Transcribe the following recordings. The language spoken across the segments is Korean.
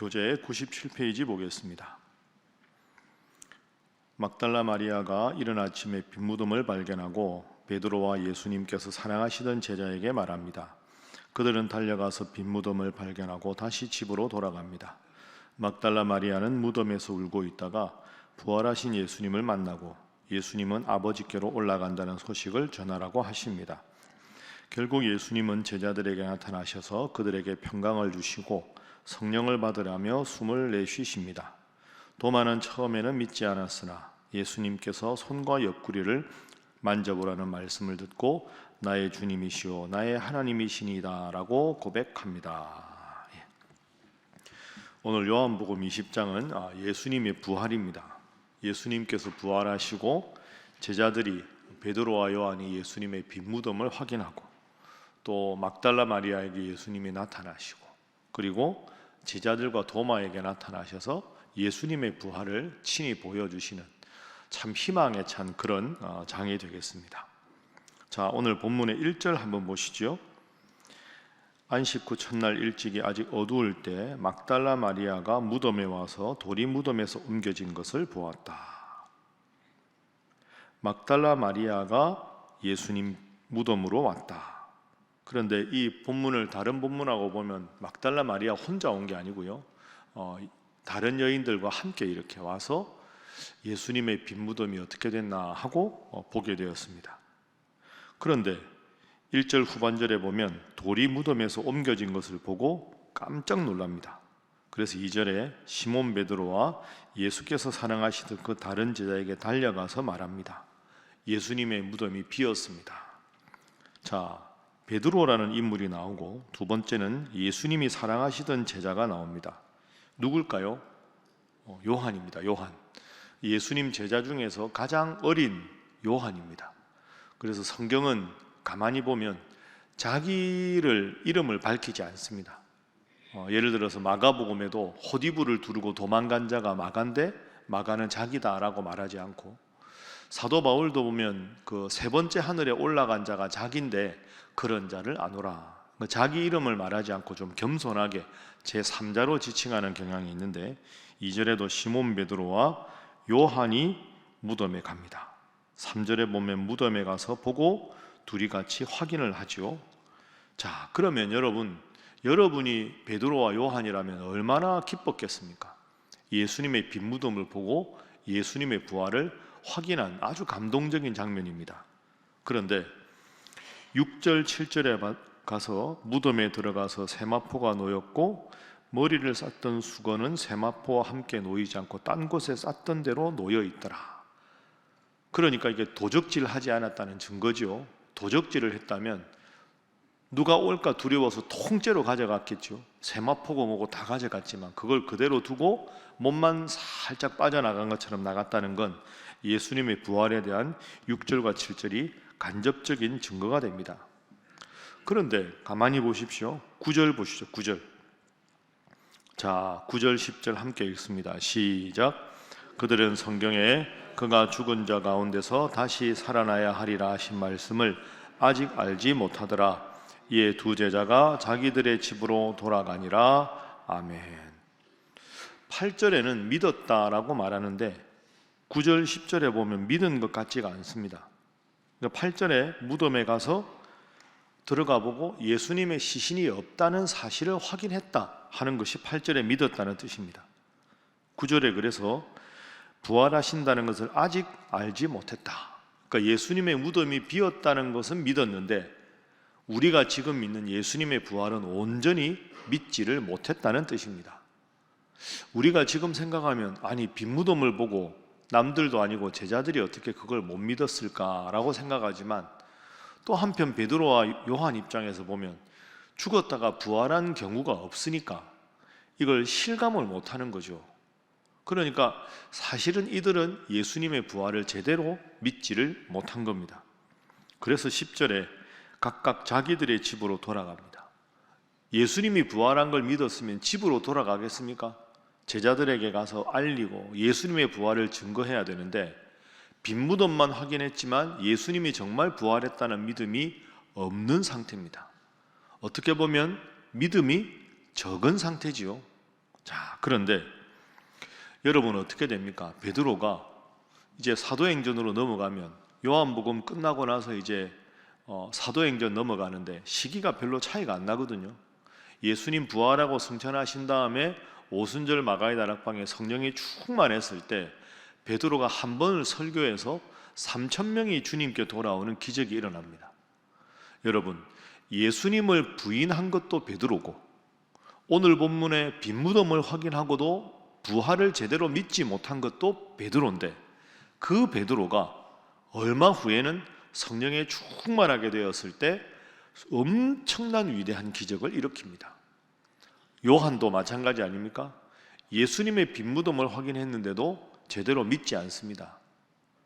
교재 97페이지 보겠습니다. 막달라 마리아가 이른 아침에 빈무덤을 발견하고 베드로와 예수님께서 사랑하시던 제자에게 말합니다. 그들은 달려가서 빈무덤을 발견하고 다시 집으로 돌아갑니다. 막달라 마리아는 무덤에서 울고 있다가 부활하신 예수님을 만나고 예수님은 아버지께로 올라간다는 소식을 전하라고 하십니다. 결국 예수님은 제자들에게 나타나셔서 그들에게 평강을 주시고 성령을 받으라며 숨을 내쉬십니다. 도마는 처음에는 믿지 않았으나 예수님께서 손과 옆구리를 만져보라는 말씀을 듣고 나의 주님이시오 나의 하나님이시니다라고 고백합니다. 예. 오늘 요한복음 20장은 아, 예수님의 부활입니다. 예수님께서 부활하시고 제자들이 베드로와 요한이 예수님의 빈무덤을 확인하고 또 막달라 마리아에게 예수님이 나타나시고 그리고 제자들과 도마에게 나타나셔서 예수님의 부활을 친히 보여주시는 참 희망에 찬 그런 어, 장이 되겠습니다. 자, 오늘 본문의 1절 한번 보시죠. 안식 후 첫날 일찍이 아직 어두울 때 막달라 마리아가 무덤에 와서 돌이 무덤에서 옮겨진 것을 보았다. 막달라 마리아가 예수님 무덤으로 왔다. 그런데 이 본문을 다른 본문하고 보면 막달라 마리아 혼자 온 게 아니고요. 어, 다른 여인들과 함께 이렇게 와서 예수님의 빈 무덤이 어떻게 됐나 하고 어, 보게 되었습니다. 그런데 1절 후반절에 보면 돌이 무덤에서 옮겨진 것을 보고 깜짝 놀랍니다. 그래서 2절에 시몬 베드로와 예수께서 사랑하시던 그 다른 제자에게 달려가서 말합니다. 예수님의 무덤이 비었습니다. 자, 베드로라는 인물이 나오고 두 번째는 예수님이 사랑하시던 제자가 나옵니다. 누굴까요? 어, 요한입니다. 요한. 예수님 제자 중에서 가장 어린 요한입니다. 그래서 성경은 가만히 보면 자기를 이름을 밝히지 않습니다. 어, 예를 들어서 마가복음에도 호디부를 두르고 도망간 자가 마가인데 마가는 자기다라고 말하지 않고 사도 바울도 보면 그 세 번째 하늘에 올라간 자가 자기인데 그런 자를 아노라. 그 자기 이름을 말하지 않고 좀 겸손하게 제 3자로 지칭하는 경향이 있는데 2절에도 시몬 베드로와 요한이 무덤에 갑니다. 3절에 보면 무덤에 가서 보고 둘이 같이 확인을 하죠. 자, 그러면 여러분, 여러분이 베드로와 요한이라면 얼마나 기뻤겠습니까? 예수님의 빈 무덤을 보고 예수님의 부활을 확인한 아주 감동적인 장면입니다. 그런데 6절, 7절에 가서 무덤에 들어가서 세마포가 놓였고 머리를 쌌던 수건은 세마포와 함께 놓이지 않고 딴 곳에 쌌던 대로 놓여 있더라. 그러니까 이게 도적질 하지 않았다는 증거죠. 도적질을 했다면 누가 올까 두려워서 통째로 가져갔겠죠. 세마포고 뭐고 다 가져갔지만 그걸 그대로 두고 몸만 살짝 빠져나간 것처럼 나갔다는 건 예수님의 부활에 대한 6절과 7절이 간접적인 증거가 됩니다. 그런데 가만히 보십시오. 9절 보시죠. 9절. 자, 9절 10절 함께 읽습니다. 시작. 그들은 성경에 그가 죽은 자 가운데서 다시 살아나야 하리라 하신 말씀을 아직 알지 못하더라. 이에 두 제자가 자기들의 집으로 돌아가니라. 아멘. 8절에는 믿었다라고 말하는데 9절 10절에 보면 믿은 것 같지가 않습니다. 8절에 그러니까 무덤에 가서 들어가 보고 예수님의 시신이 없다는 사실을 확인했다 하는 것이 8절에 믿었다는 뜻입니다. 9절에 그래서 부활하신다는 것을 아직 알지 못했다. 그러니까 예수님의 무덤이 비었다는 것은 믿었는데 우리가 지금 믿는 예수님의 부활은 온전히 믿지를 못했다는 뜻입니다. 우리가 지금 생각하면 아니 빈 무덤을 보고 남들도 아니고 제자들이 어떻게 그걸 못 믿었을까라고 생각하지만 또 한편 베드로와 요한 입장에서 보면 죽었다가 부활한 경우가 없으니까 이걸 실감을 못 하는 거죠. 그러니까 사실은 이들은 예수님의 부활을 제대로 믿지를 못한 겁니다. 그래서 10절에 각각 자기들의 집으로 돌아갑니다. 예수님이 부활한 걸 믿었으면 집으로 돌아가겠습니까? 제자들에게 가서 알리고 예수님의 부활을 증거해야 되는데 빈무덤만 확인했지만 예수님이 정말 부활했다는 믿음이 없는 상태입니다. 어떻게 보면 믿음이 적은 상태지요. 자, 그런데 여러분 어떻게 됩니까? 베드로가 이제 사도행전으로 넘어가면 요한복음 끝나고 나서 이제 어, 사도행전 넘어가는데 시기가 별로 차이가 안 나거든요. 예수님 부활하고 승천하신 다음에 오순절 마가의 다락방에 성령이 충만했을 때 베드로가 한 번을 설교해서 3천 명이 주님께 돌아오는 기적이 일어납니다. 여러분, 예수님을 부인한 것도 베드로고 오늘 본문의 빈 무덤을 확인하고도 부활을 제대로 믿지 못한 것도 베드로인데 그 베드로가 얼마 후에는 성령에 충만하게 되었을 때 엄청난 위대한 기적을 일으킵니다. 요한도 마찬가지 아닙니까? 예수님의 빈 무덤을 확인했는데도 제대로 믿지 않습니다.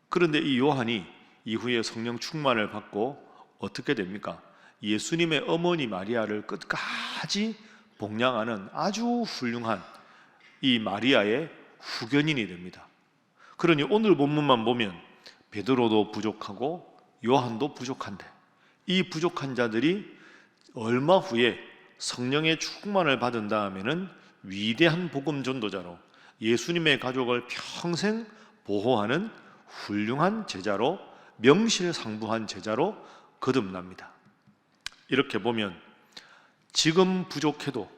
그런데 이 요한이 이후에 성령 충만을 받고 어떻게 됩니까? 예수님의 어머니 마리아를 끝까지 복양하는 아주 훌륭한 이 마리아의 후견인이 됩니다. 그러니 오늘 본문만 보면 베드로도 부족하고 요한도 부족한데 이 부족한 자들이 얼마 후에 성령의 충만을 받은 다음에는 위대한 복음 전도자로 예수님의 가족을 평생 보호하는 훌륭한 제자로 명실상부한 제자로 거듭납니다. 이렇게 보면 지금 부족해도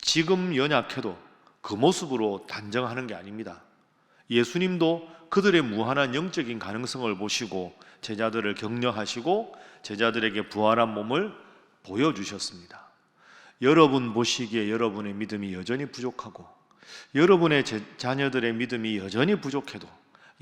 지금 연약해도 그 모습으로 단정하는 게 아닙니다. 예수님도 그들의 무한한 영적인 가능성을 보시고 제자들을 격려하시고 제자들에게 부활한 몸을 보여주셨습니다. 여러분 보시기에 여러분의 믿음이 여전히 부족하고 여러분의 제, 자녀들의 믿음이 여전히 부족해도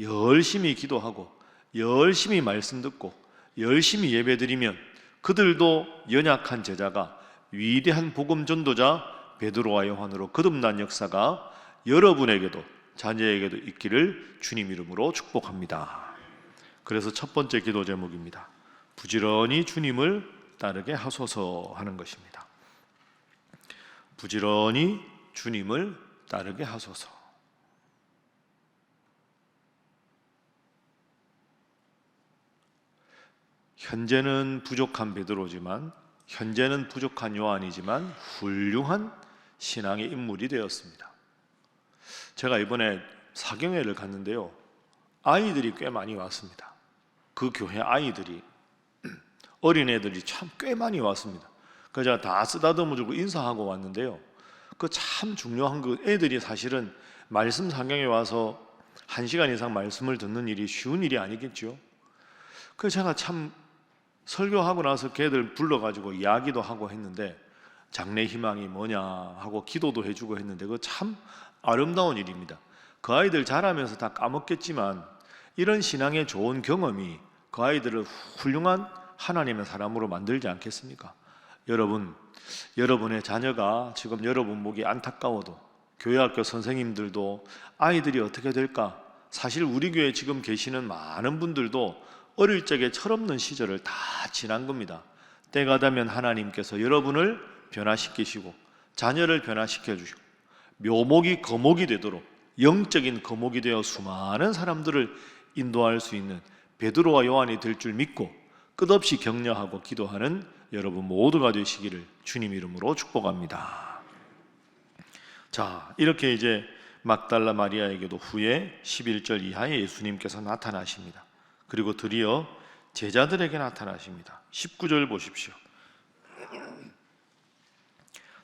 열심히 기도하고 열심히 말씀 듣고 열심히 예배드리면 그들도 연약한 제자가 위대한 복음 전도자 베드로와 요한으로 거듭난 역사가 여러분에게도 자녀에게도 있기를 주님 이름으로 축복합니다. 그래서 첫 번째 기도 제목입니다. 부지런히 주님을 따르게 하소서 하는 것입니다. 부지런히 주님을 따르게 하소서. 현재는 부족한 베드로지만 현재는 부족한 요한이지만 훌륭한 신앙의 인물이 되었습니다. 제가 이번에 사경회를 갔는데요. 아이들이 꽤 많이 왔습니다. 그 교회 아이들이 어린애들이 참 꽤 많이 왔습니다. 그래서 제가 다 쓰다듬어 주고 인사하고 왔는데요. 그 참 중요한 그 애들이 사실은 말씀 상경에 와서 한 시간 이상 말씀을 듣는 일이 쉬운 일이 아니겠죠. 그래서 제가 참 설교하고 나서 걔들 불러가지고 이야기도 하고 했는데 장래 희망이 뭐냐 하고 기도도 해주고 했는데 그 참 아름다운 일입니다. 그 아이들 자라면서 다 까먹겠지만 이런 신앙의 좋은 경험이 그 아이들을 훌륭한 하나님의 사람으로 만들지 않겠습니까? 여러분, 여러분의 자녀가 지금 여러분 보기 안타까워도 교회 학교 선생님들도 아이들이 어떻게 될까? 사실 우리 교회 지금 계시는 많은 분들도 어릴 적에 철없는 시절을 다 지난 겁니다. 때가 되면 하나님께서 여러분을 변화시키시고 자녀를 변화시켜 주시고 묘목이 거목이 되도록 영적인 거목이 되어 수많은 사람들을 인도할 수 있는 베드로와 요한이 될 줄 믿고 끝없이 격려하고 기도하는 여러분 모두가 되시기를 주님 이름으로 축복합니다. 자, 이렇게 이제 막달라 마리아에게도 후에 11절 이하에 예수님께서 나타나십니다. 그리고 드디어 제자들에게 나타나십니다. 19절 보십시오.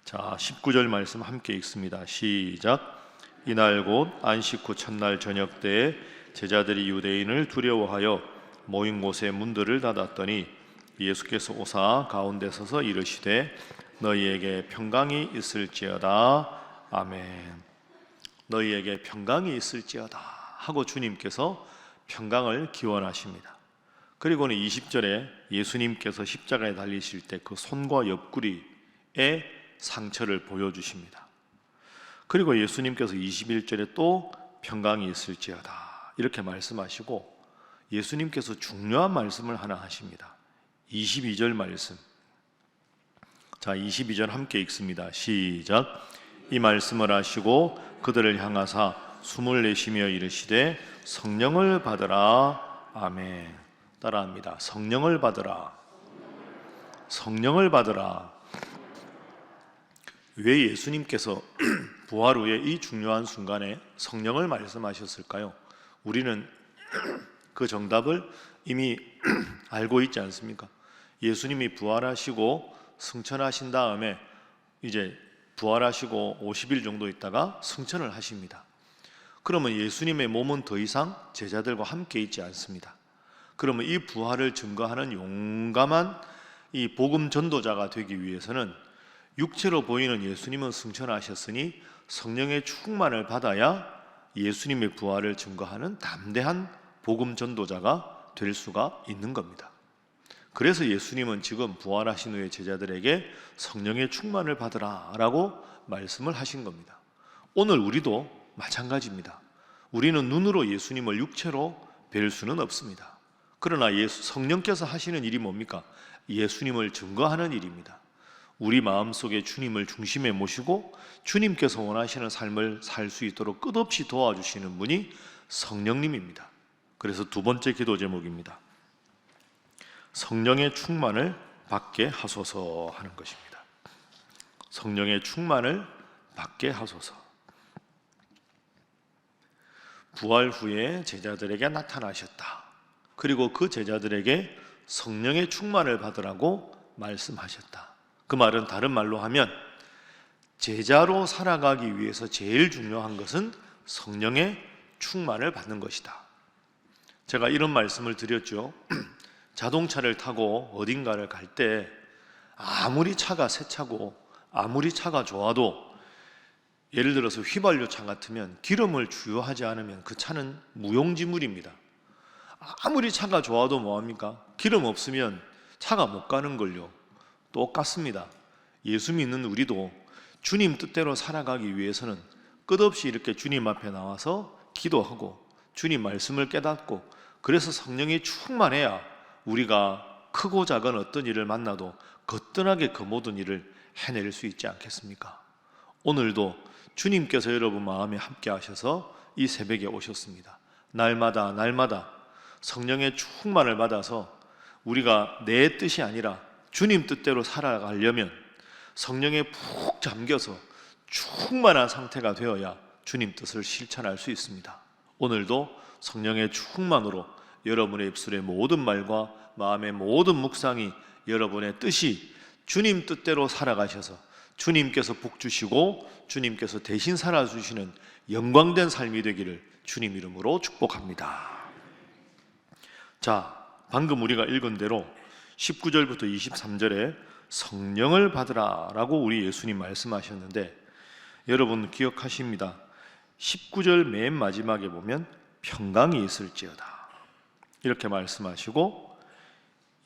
자, 19절 말씀 함께 읽습니다. 시작. 이날 곧 안식 후 첫날 저녁 때에 제자들이 유대인을 두려워하여 모인 곳에 문들을 닫았더니 예수께서 오사 가운데 서서 이르시되 너희에게 평강이 있을지어다. 아멘. 너희에게 평강이 있을지어다 하고 주님께서 평강을 기원하십니다. 그리고는 20절에 예수님께서 십자가에 달리실 때 그 손과 옆구리에 상처를 보여주십니다. 그리고 예수님께서 21절에 또 평강이 있을지어다 이렇게 말씀하시고 예수님께서 중요한 말씀을 하나 하십니다. 22절 말씀. 자, 22절 함께 읽습니다. 시작. 이 말씀을 하시고 그들을 향하사 숨을 내쉬며 이르시되 성령을 받으라. 아멘. 따라합니다. 성령을 받으라. 성령을 받으라. 왜 예수님께서 부활 후에 이 중요한 순간에 성령을 말씀하셨을까요? 우리는 그 정답을 이미 알고 있지 않습니까? 예수님이 부활하시고 승천하신 다음에 이제 부활하시고 50일 정도 있다가 승천을 하십니다. 그러면 예수님의 몸은 더 이상 제자들과 함께 있지 않습니다. 그러면 이 부활을 증거하는 용감한 이 복음 전도자가 되기 위해서는 육체로 보이는 예수님은 승천하셨으니 성령의 충만을 받아야 예수님의 부활을 증거하는 담대한 복음 전도자가 될 수가 있는 겁니다. 그래서 예수님은 지금 부활하신 후에 제자들에게 성령의 충만을 받으라라고 말씀을 하신 겁니다. 오늘 우리도 마찬가지입니다. 우리는 눈으로 예수님을 육체로 뵐 수는 없습니다. 그러나 예수, 성령께서 하시는 일이 뭡니까? 예수님을 증거하는 일입니다. 우리 마음 속에 주님을 중심에 모시고 주님께서 원하시는 삶을 살 수 있도록 끝없이 도와주시는 분이 성령님입니다. 그래서 두 번째 기도 제목입니다. 성령의 충만을 받게 하소서 하는 것입니다. 성령의 충만을 받게 하소서. 부활 후에 제자들에게 나타나셨다. 그리고 그 제자들에게 성령의 충만을 받으라고 말씀하셨다. 그 말은 다른 말로 하면 제자로 살아가기 위해서 제일 중요한 것은 성령의 충만을 받는 것이다. 제가 이런 말씀을 드렸죠. 자동차를 타고 어딘가를 갈 때 아무리 차가 새 차고 아무리 차가 좋아도 예를 들어서 휘발유 차 같으면 기름을 주유하지 않으면 그 차는 무용지물입니다. 아무리 차가 좋아도 뭐합니까? 기름 없으면 차가 못 가는 걸요. 똑같습니다. 예수 믿는 우리도 주님 뜻대로 살아가기 위해서는 끝없이 이렇게 주님 앞에 나와서 기도하고 주님 말씀을 깨닫고 그래서 성령이 충만해야 우리가 크고 작은 어떤 일을 만나도 거뜬하게 그 모든 일을 해낼 수 있지 않겠습니까? 오늘도 주님께서 여러분 마음에 함께 하셔서 이 새벽에 오셨습니다. 날마다 날마다 성령의 충만을 받아서 우리가 내 뜻이 아니라 주님 뜻대로 살아가려면 성령에 푹 잠겨서 충만한 상태가 되어야 주님 뜻을 실천할 수 있습니다. 오늘도 성령의 충만으로 여러분의 입술의 모든 말과 마음의 모든 묵상이 여러분의 뜻이 주님 뜻대로 살아가셔서 주님께서 복 주시고 주님께서 대신 살아 주시는 영광된 삶이 되기를 주님 이름으로 축복합니다. 자, 방금 우리가 읽은 대로 19절부터 23절에 성령을 받으라라고 우리 예수님 말씀하셨는데 여러분 기억하십니다. 19절 맨 마지막에 보면 평강이 있을지어다. 이렇게 말씀하시고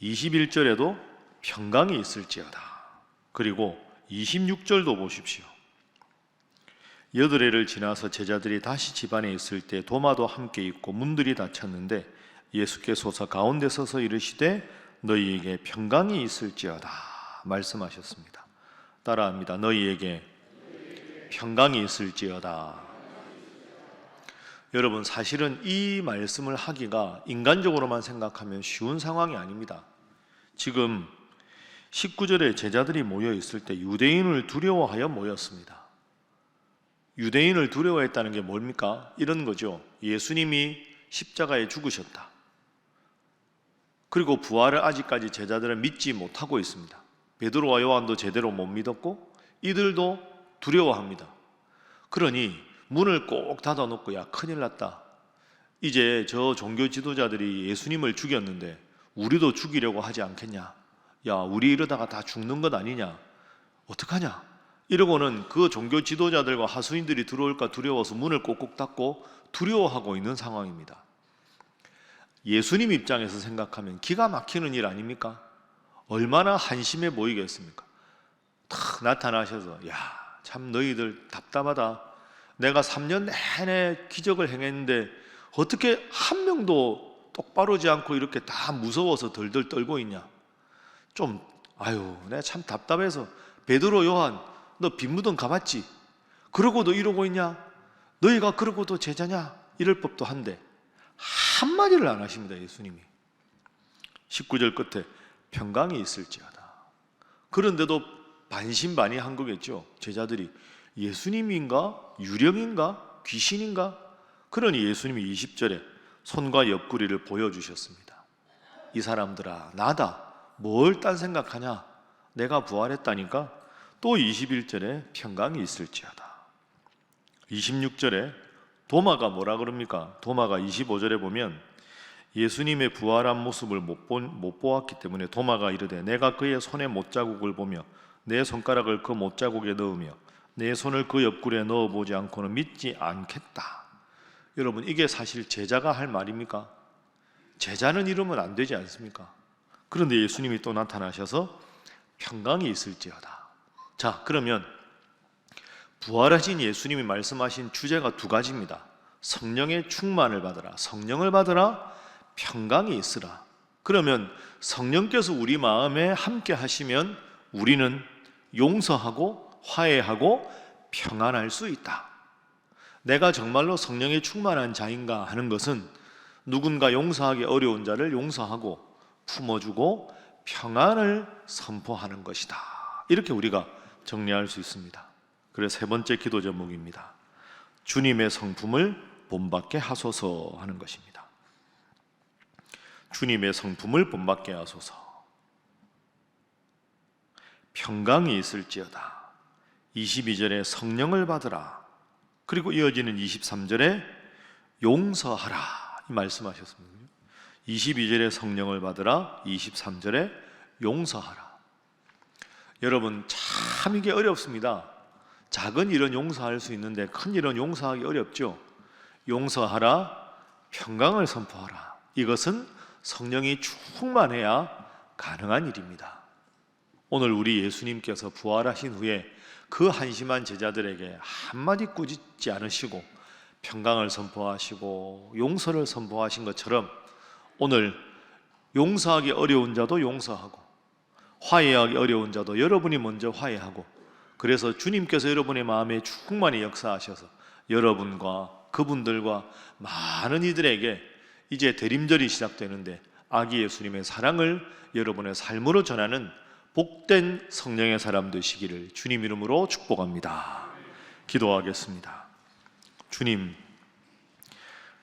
21절에도 평강이 있을지어다. 그리고 26절도 보십시오. 여덟 해를 지나서 제자들이 다시 집안에 있을 때 도마도 함께 있고 문들이 닫혔는데 예수께서 가운데 서서 이르시되 너희에게 평강이 있을지어다 말씀하셨습니다. 따라합니다. 너희에게 평강이 있을지어다. 여러분 사실은 이 말씀을 하기가 인간적으로만 생각하면 쉬운 상황이 아닙니다. 지금 19절에 제자들이 모여 있을 때 유대인을 두려워하여 모였습니다. 유대인을 두려워했다는 게 뭡니까? 이런 거죠. 예수님이 십자가에 죽으셨다. 그리고 부활을 아직까지 제자들은 믿지 못하고 있습니다. 베드로와 요한도 제대로 못 믿었고 이들도 두려워합니다. 그러니 문을 꼭 닫아 놓고 야 큰일 났다. 이제 저 종교 지도자들이 예수님을 죽였는데 우리도 죽이려고 하지 않겠냐? 야, 우리 이러다가 다 죽는 것 아니냐? 어떡하냐? 이러고는 그 종교 지도자들과 하수인들이 들어올까 두려워서 문을 꼭꼭 닫고 두려워하고 있는 상황입니다. 예수님 입장에서 생각하면 기가 막히는 일 아닙니까? 얼마나 한심해 보이겠습니까? 탁 나타나셔서 야, 참 너희들 답답하다. 내가 3년 내내 기적을 행했는데 어떻게 한 명도 똑바로지 않고 이렇게 다 무서워서 덜덜 떨고 있냐? 좀 아유, 내가 참 답답해서 베드로 요한 너 빈무덤 가봤지? 그러고도 이러고 있냐? 너희가 그러고도 제자냐? 이럴 법도 한데 한마디를 안 하십니다, 예수님이. 19절 끝에 평강이 있을지어다. 그런데도 반신반의한 거겠죠. 제자들이 예수님인가? 유령인가? 귀신인가? 그러니 예수님이 20절에 손과 옆구리를 보여주셨습니다. 이 사람들아, 나다. 뭘 딴 생각하냐? 내가 부활했다니까? 또 21절에 평강이 있을지어다. 26절에 도마가 뭐라 그럽니까? 도마가 25절에 보면 예수님의 부활한 모습을 못, 본, 못 보았기 때문에 도마가 이르되 내가 그의 손에 못자국을 보며 내 손가락을 그 못자국에 넣으며 내 손을 그 옆구리에 넣어보지 않고는 믿지 않겠다. 여러분 이게 사실 제자가 할 말입니까? 제자는 이러면 안 되지 않습니까? 그런데 예수님이 또 나타나셔서 평강이 있을지어다. 자, 그러면 부활하신 예수님이 말씀하신 주제가 두 가지입니다. 성령의 충만을 받으라. 성령을 받으라. 평강이 있으라. 그러면 성령께서 우리 마음에 함께 하시면 우리는 용서하고 화해하고 평안할 수 있다. 내가 정말로 성령의 충만한 자인가 하는 것은 누군가 용서하기 어려운 자를 용서하고 품어주고 평안을 선포하는 것이다. 이렇게 우리가 정리할 수 있습니다. 그래서 세 번째 기도 제목입니다. 주님의 성품을 본받게 하소서 하는 것입니다. 주님의 성품을 본받게 하소서. 평강이 있을지어다. 22절에 성령을 받으라. 그리고 이어지는 23절에 용서하라. 이 말씀하셨습니다. 22절에 성령을 받으라. 23절에 용서하라. 여러분 참 이게 어렵습니다. 작은 일은 용서할 수 있는데 큰 일은 용서하기 어렵죠. 용서하라. 평강을 선포하라. 이것은 성령이 충만해야 가능한 일입니다. 오늘 우리 예수님께서 부활하신 후에 그 한심한 제자들에게 한마디 꾸짖지 않으시고 평강을 선포하시고 용서를 선포하신 것처럼 오늘 용서하기 어려운 자도 용서하고 화해하기 어려운 자도 여러분이 먼저 화해하고 그래서 주님께서 여러분의 마음에 충만히 역사하셔서 여러분과 그분들과 많은 이들에게 이제 대림절이 시작되는데 아기 예수님의 사랑을 여러분의 삶으로 전하는 복된 성령의 사람 되시기를 주님 이름으로 축복합니다. 기도하겠습니다. 주님,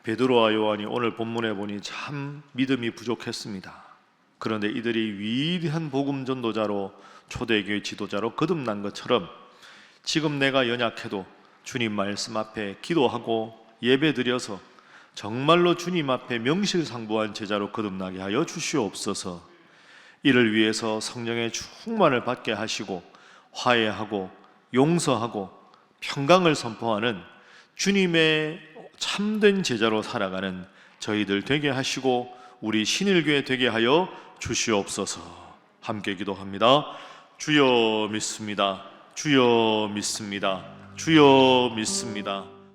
베드로와 요한이 오늘 본문에 보니 참 믿음이 부족했습니다. 그런데 이들이 위대한 복음 전도자로 초대교회 지도자로 거듭난 것처럼 지금 내가 연약해도 주님 말씀 앞에 기도하고 예배드려서 정말로 주님 앞에 명실상부한 제자로 거듭나게 하여 주시옵소서. 이를 위해서 성령의 충만을 받게 하시고 화해하고 용서하고 평강을 선포하는 주님의 참된 제자로 살아가는 저희들 되게 하시고 우리 신일교회 되게 하여 주시옵소서. 함께 기도합니다. 주여 믿습니다. 주여 믿습니다. 주여 믿습니다.